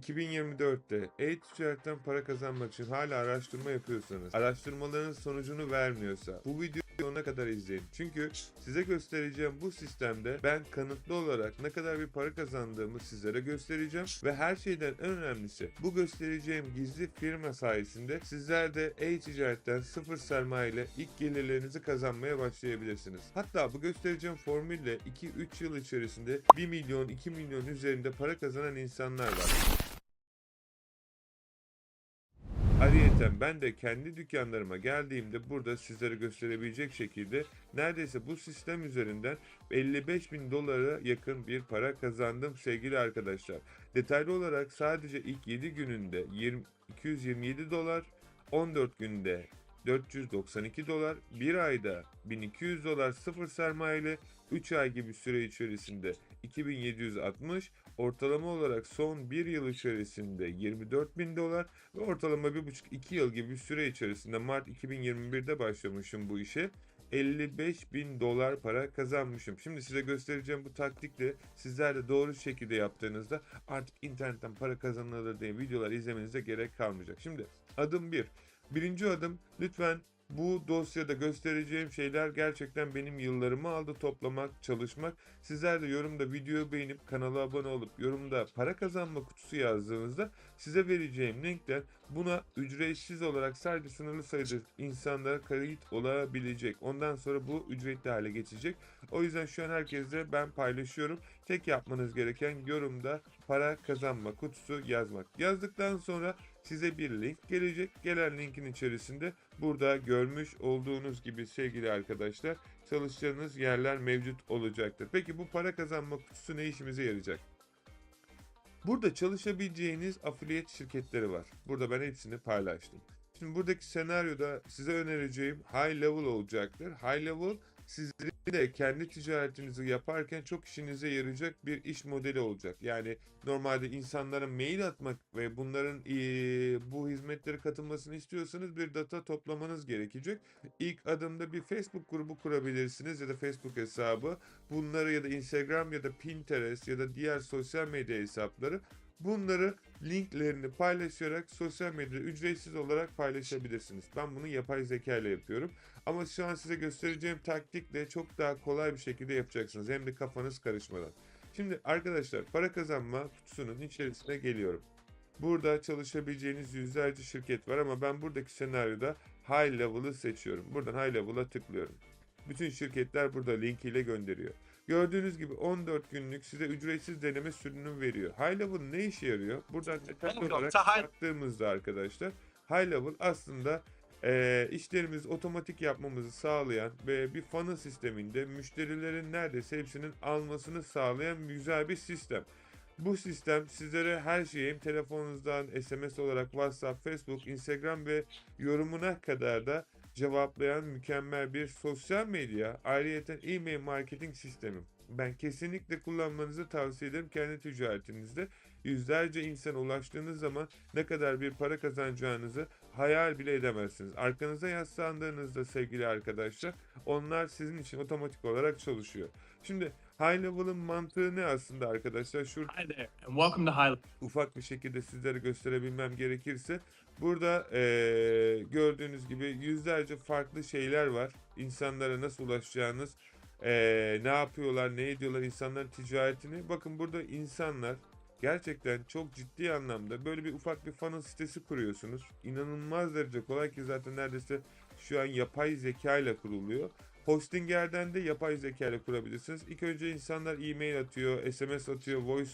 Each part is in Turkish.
2024'te e-ticaretten para kazanmak için hala araştırma yapıyorsanız, araştırmaların sonucunu vermiyorsa bu videoyu sonuna kadar izleyin. Çünkü size göstereceğim bu sistemde ben kanıtlı olarak ne kadar bir para kazandığımı sizlere göstereceğim ve her şeyden en önemlisi bu göstereceğim gizli firma sayesinde sizler de e-ticaretten sıfır sermaye ile ilk gelirlerinizi kazanmaya başlayabilirsiniz. Hatta bu göstereceğim formülle 2-3 yıl içerisinde 1 milyon 2 milyon üzerinde para kazanan insanlar var. Ayrıyeten ben de kendi dükkanlarıma geldiğimde burada sizlere gösterebilecek şekilde neredeyse bu sistem üzerinden 55 bin dolara yakın bir para kazandım sevgili arkadaşlar. Detaylı olarak sadece ilk 7 gününde 20, 227 dolar, 14 günde 492 dolar, 1 ayda 1200 dolar sıfır sermayeyle 3 ay gibi süre içerisinde 2760, ortalama olarak son 1 yıl içerisinde 24 bin dolar ve ortalama 1,5-2 yıl gibi bir süre içerisinde Mart 2021'de başlamışım bu işe. 55 bin dolar para kazanmışım. Şimdi size göstereceğim bu taktikle sizler de doğru şekilde yaptığınızda artık internetten para kazanılır diye videolar izlemenize gerek kalmayacak. Şimdi adım 1. Birinci adım lütfen bu dosyada göstereceğim şeyler gerçekten benim yıllarımı aldı toplamak, çalışmak. Sizler de yorumda videoyu beğenip kanala abone olup yorumda para kazanma kutusu yazdığınızda size vereceğim linkten buna ücretsiz olarak sadece sınırlı sayıda insanlara kayıt olabilecek. Ondan sonra bu ücretli hale geçecek. O yüzden şu an herkesle ben paylaşıyorum. Tek yapmanız gereken yorumda para kazanma kutusu yazmak. Yazdıktan sonra size bir link gelecek. Gelen linkin içerisinde burada görmüş olduğunuz gibi sevgili arkadaşlar çalışacağınız yerler mevcut olacaktır. Peki bu para kazanma kutusu ne işimize yarayacak? Burada çalışabileceğiniz affiliate şirketleri var. Burada ben hepsini paylaştım. Şimdi buradaki senaryoda size önereceğim high level olacaktır. High level sizin de kendi ticaretinizi yaparken çok işinize yarayacak bir iş modeli olacak. Yani normalde insanlara mail atmak ve bunların bu hizmetlere katılmasını istiyorsanız bir data toplamanız gerekecek. İlk adımda bir Facebook grubu kurabilirsiniz ya da Facebook hesabı. Bunları ya da Instagram ya da Pinterest ya da diğer sosyal medya hesapları Bunları linklerini paylaşarak sosyal medyada ücretsiz olarak paylaşabilirsiniz. Ben bunu yapay zeka ile yapıyorum. Ama şu an size göstereceğim taktikle çok daha kolay bir şekilde yapacaksınız. Hem de kafanız karışmadan. Şimdi arkadaşlar para kazanma kutusunun içerisine geliyorum. Burada çalışabileceğiniz yüzlerce şirket var ama ben buradaki senaryoda High Level'ı seçiyorum. Buradan High Level'a tıklıyorum. Bütün şirketler burada link ile gönderiyor. Gördüğünüz gibi 14 günlük size ücretsiz deneme sürünüm veriyor. High Level ne işe yarıyor? Buradan detaylı olarak baktığımızda arkadaşlar High Level aslında eee işlerimizi otomatik yapmamızı sağlayan ve bir funnel sisteminde müşterilerin neredeyse hepsinin almasını sağlayan güzel bir sistem. Bu sistem sizlere her şeyi telefonunuzdan SMS olarak WhatsApp, Facebook, Instagram ve yorumuna kadar da cevaplayan mükemmel bir sosyal medya, ayrıyeten e-mail marketing sistemi. Ben kesinlikle kullanmanızı tavsiye ederim kendi ticaretinizde. Yüzlerce insana ulaştığınız zaman ne kadar bir para kazanacağınızı hayal bile edemezsiniz. Arkanıza yaslandığınızda sevgili arkadaşlar onlar sizin için otomatik olarak çalışıyor. Şimdi High Level'ın mantığı ne aslında arkadaşlar? Şurada Hi there, and welcome to High ufak bir şekilde sizlere gösterebilmem gerekirse burada eee, gördüğünüz gibi yüzlerce farklı şeyler var. İnsanlara nasıl ulaşacağınız, eee, ne yapıyorlar, ne ediyorlar insanların ticaretini. Bakın burada insanlar gerçekten çok ciddi anlamda böyle bir ufak bir funnel sitesi kuruyorsunuz. İnanılmaz derece kolay ki zaten neredeyse şu an yapay zeka ile kuruluyor. Hosting yerden de yapay zeka ile kurabilirsiniz. İlk önce insanlar e-mail atıyor, SMS atıyor, voice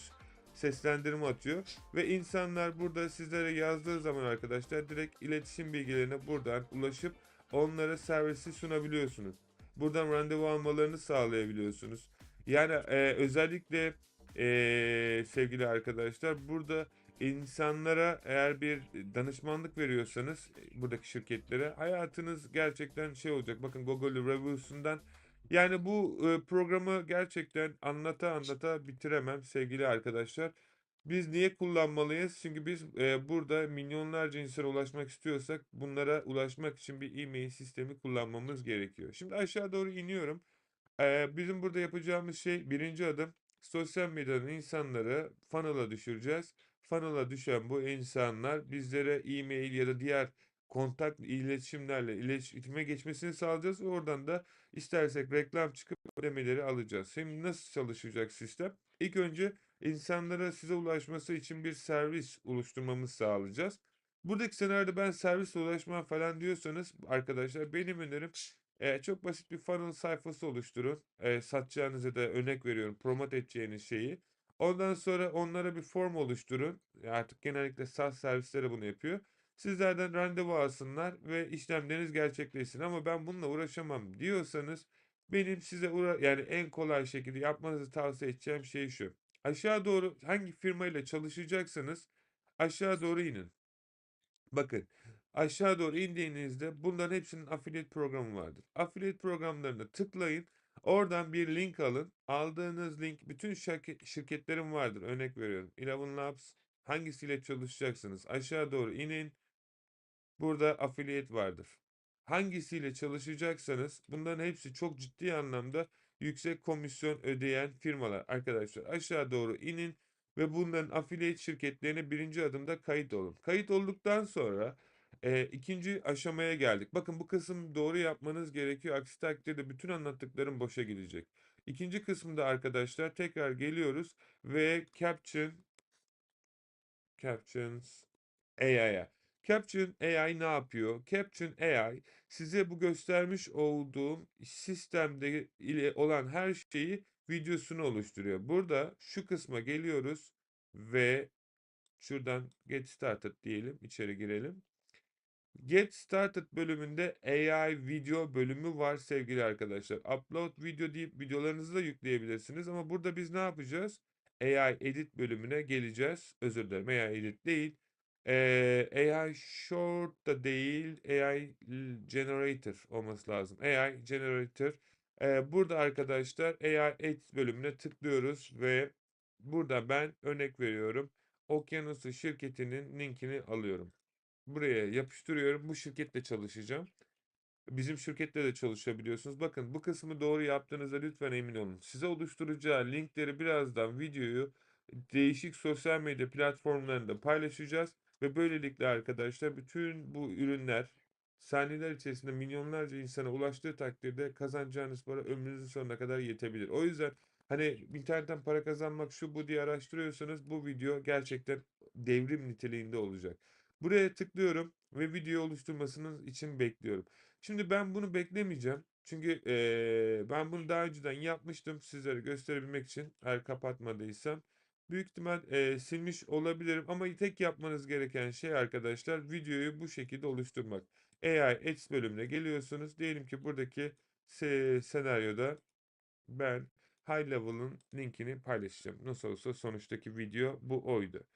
seslendirme atıyor ve insanlar burada sizlere yazdığı zaman arkadaşlar direkt iletişim bilgilerine buradan ulaşıp onlara servisi sunabiliyorsunuz. Buradan randevu almalarını sağlayabiliyorsunuz. Yani e, özellikle e, sevgili arkadaşlar burada insanlara eğer bir danışmanlık veriyorsanız e, buradaki şirketlere hayatınız gerçekten şey olacak. Bakın Google Reviews'undan yani bu e, programı gerçekten anlata anlata bitiremem sevgili arkadaşlar. Biz niye kullanmalıyız? Çünkü biz e, burada milyonlarca insana ulaşmak istiyorsak bunlara ulaşmak için bir e-mail sistemi kullanmamız gerekiyor. Şimdi aşağı doğru iniyorum. E, bizim burada yapacağımız şey birinci adım sosyal medyadan insanları funnel'a düşüreceğiz. funnel'a düşen bu insanlar bizlere e-mail ya da diğer kontak iletişimlerle iletişime geçmesini sağlayacağız. Oradan da istersek reklam çıkıp ödemeleri alacağız. Şimdi nasıl çalışacak sistem? İlk önce insanlara size ulaşması için bir servis oluşturmamız sağlayacağız. Buradaki senaryoda ben servisle ulaşmam falan diyorsanız arkadaşlar benim önerim e, çok basit bir funnel sayfası oluşturun. E, satacağınız ya da örnek veriyorum promote edeceğiniz şeyi. Ondan sonra onlara bir form oluşturun. Artık genellikle SaaS servisleri bunu yapıyor. Sizlerden randevu alsınlar ve işlemleriniz gerçekleşsin. Ama ben bununla uğraşamam diyorsanız benim size uğra yani en kolay şekilde yapmanızı tavsiye edeceğim şey şu. Aşağı doğru hangi firmayla çalışacaksanız aşağı doğru inin. Bakın aşağı doğru indiğinizde bunların hepsinin affiliate programı vardır. Affiliate programlarına tıklayın. Oradan bir link alın. Aldığınız link bütün şirket, şirketlerin vardır. Örnek veriyorum. Eleven Labs hangisiyle çalışacaksınız? Aşağı doğru inin. Burada affiliate vardır. Hangisiyle çalışacaksanız bunların hepsi çok ciddi anlamda yüksek komisyon ödeyen firmalar. Arkadaşlar aşağı doğru inin ve bunların affiliate şirketlerine birinci adımda kayıt olun. Kayıt olduktan sonra e, ikinci aşamaya geldik. Bakın bu kısım doğru yapmanız gerekiyor. Aksi takdirde bütün anlattıklarım boşa gidecek. İkinci kısımda arkadaşlar tekrar geliyoruz ve Caption Captions AI'ya. Caption AI ne yapıyor? Caption AI size bu göstermiş olduğum sistemde ile olan her şeyi videosunu oluşturuyor. Burada şu kısma geliyoruz ve şuradan Get Started diyelim, içeri girelim. Get Started bölümünde AI video bölümü var sevgili arkadaşlar. Upload video deyip videolarınızı da yükleyebilirsiniz ama burada biz ne yapacağız? AI Edit bölümüne geleceğiz. Özür dilerim AI Edit değil. Ee, AI Short da değil. AI Generator olması lazım. AI Generator. Ee, burada arkadaşlar AI Edit bölümüne tıklıyoruz ve burada ben örnek veriyorum. Okyanusu şirketinin linkini alıyorum. Buraya yapıştırıyorum. Bu şirketle çalışacağım. Bizim şirkette de çalışabiliyorsunuz. Bakın bu kısmı doğru yaptığınızda lütfen emin olun. Size oluşturacağı linkleri birazdan videoyu değişik sosyal medya platformlarında paylaşacağız. Ve böylelikle arkadaşlar bütün bu ürünler saniyeler içerisinde milyonlarca insana ulaştığı takdirde kazanacağınız para ömrünüzün sonuna kadar yetebilir. O yüzden hani internetten para kazanmak şu bu diye araştırıyorsanız bu video gerçekten devrim niteliğinde olacak. Buraya tıklıyorum ve video oluşturmasının için bekliyorum. Şimdi ben bunu beklemeyeceğim. Çünkü eee, ben bunu daha önceden yapmıştım sizlere gösterebilmek için eğer kapatmadıysam. Büyük ihtimal eee, silmiş olabilirim ama tek yapmanız gereken şey arkadaşlar videoyu bu şekilde oluşturmak. AI Ads bölümüne geliyorsunuz. Diyelim ki buradaki se- senaryoda ben High Level'ın linkini paylaşacağım. Nasıl olsa sonuçtaki video bu oydu.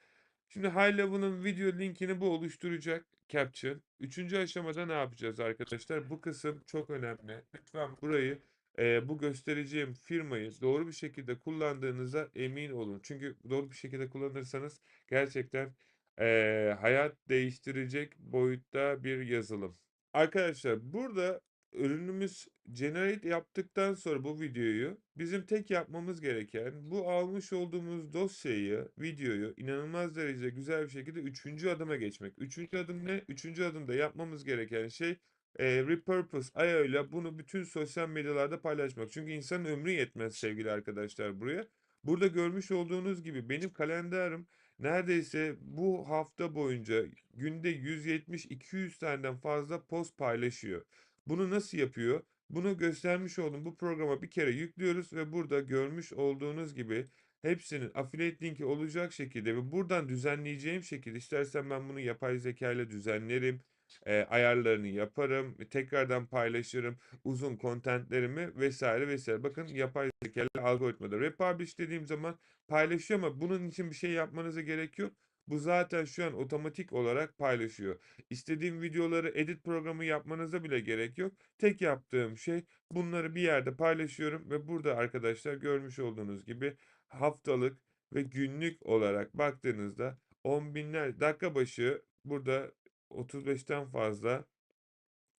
Şimdi High Level'ın video linkini bu oluşturacak Caption. Üçüncü aşamada ne yapacağız arkadaşlar? Bu kısım çok önemli. Lütfen burayı e, bu göstereceğim firmayı doğru bir şekilde kullandığınıza emin olun. Çünkü doğru bir şekilde kullanırsanız gerçekten e, hayat değiştirecek boyutta bir yazılım. Arkadaşlar burada ürünümüz generate yaptıktan sonra bu videoyu bizim tek yapmamız gereken bu almış olduğumuz dosyayı, videoyu inanılmaz derece güzel bir şekilde üçüncü adıma geçmek. Üçüncü adım ne? Üçüncü adımda yapmamız gereken şey e, repurpose IO bunu bütün sosyal medyalarda paylaşmak. Çünkü insanın ömrü yetmez sevgili arkadaşlar buraya. Burada görmüş olduğunuz gibi benim kalenderim neredeyse bu hafta boyunca günde 170-200 taneden fazla post paylaşıyor. Bunu nasıl yapıyor? Bunu göstermiş olduğum bu programa bir kere yüklüyoruz ve burada görmüş olduğunuz gibi hepsinin affiliate linki olacak şekilde ve buradan düzenleyeceğim şekilde istersen ben bunu yapay zeka ile düzenlerim. e, ayarlarını yaparım, tekrardan paylaşırım, uzun kontentlerimi vesaire vesaire. Bakın yapay zeka ile algoritmada. Republish dediğim zaman paylaşıyor ama bunun için bir şey yapmanıza gerek yok. Bu zaten şu an otomatik olarak paylaşıyor. İstediğim videoları edit programı yapmanıza bile gerek yok. Tek yaptığım şey bunları bir yerde paylaşıyorum ve burada arkadaşlar görmüş olduğunuz gibi haftalık ve günlük olarak baktığınızda on binler dakika başı burada 35'ten fazla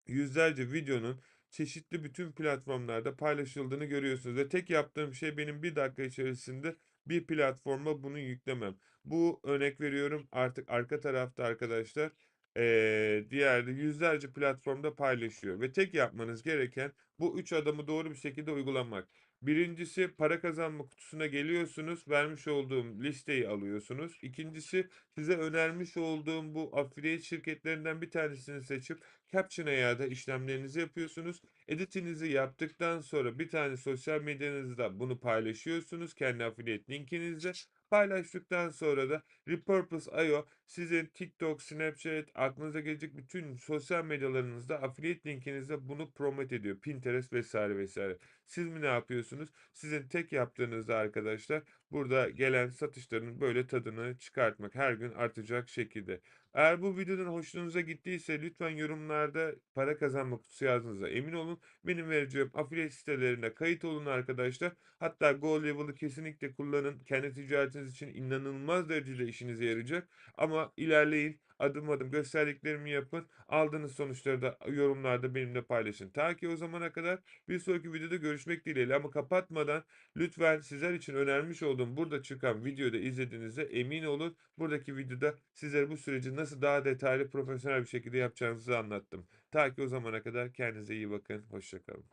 yüzlerce videonun çeşitli bütün platformlarda paylaşıldığını görüyorsunuz ve tek yaptığım şey benim bir dakika içerisinde bir platforma bunu yüklemem. Bu örnek veriyorum artık arka tarafta arkadaşlar eee diğer yüzlerce platformda paylaşıyor ve tek yapmanız gereken bu üç adımı doğru bir şekilde uygulamak. Birincisi para kazanma kutusuna geliyorsunuz, vermiş olduğum listeyi alıyorsunuz. İkincisi size önermiş olduğum bu affiliate şirketlerinden bir tanesini seçip Caption'a ya da işlemlerinizi yapıyorsunuz. Editinizi yaptıktan sonra bir tane sosyal medyanızda bunu paylaşıyorsunuz kendi affiliate linkinizle. Paylaştıktan sonra da Repurpose.io sizin TikTok, Snapchat, aklınıza gelecek bütün sosyal medyalarınızda affiliate linkinizde bunu promote ediyor. Pinterest vesaire vesaire. Siz mi ne yapıyorsunuz? Sizin tek yaptığınızda arkadaşlar burada gelen satışların böyle tadını çıkartmak her gün artacak şekilde. Eğer bu videodan hoşunuza gittiyse lütfen yorumlarda para kazanma kutusu yazdığınızda emin olun. Benim vereceğim affiliate sitelerine kayıt olun arkadaşlar. Hatta Go Level'ı kesinlikle kullanın. Kendi ticaretiniz için inanılmaz derecede işinize yarayacak. Ama ilerleyin. Adım adım gösterdiklerimi yapın. Aldığınız sonuçları da yorumlarda benimle paylaşın. Ta ki o zamana kadar bir sonraki videoda görüşmek dileğiyle. Ama kapatmadan lütfen sizler için önermiş olduğum burada çıkan videoda izlediğinizde emin olun. Buradaki videoda sizlere bu süreci nasıl daha detaylı profesyonel bir şekilde yapacağınızı anlattım. Ta ki o zamana kadar kendinize iyi bakın. Hoşçakalın.